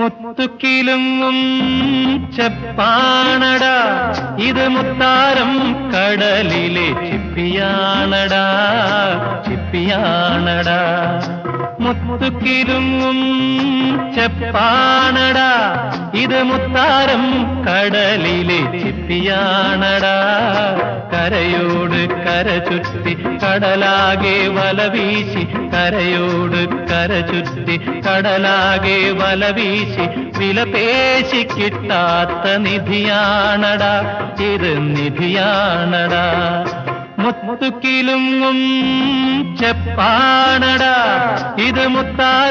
മുത്തുക്കിലുങ്ങും ചെപ്പാണട. ഇത് മുത്താരം കടലിലെ ചിപ്പിയാണട. ചിപ്പിയാണട. മുത്തുക്കിലുങ്ങും ചെപ്പാണട. ഇത് മുത്താരം കടലിലെ ചിപ്പിയാണട. കരയോട് കര ചുറ്റി കടലാകെ വല വീശി കരയോട് കര ചുറ്റി കടലാകെ വല വീശി വില പേശി കിട്ടാത്ത നിധിയാണടാ ഇത് നിധിയാണട. മുത്തുക്കിലുങ്ങും ചെപ്പാണടാ ഇത് മുത്താ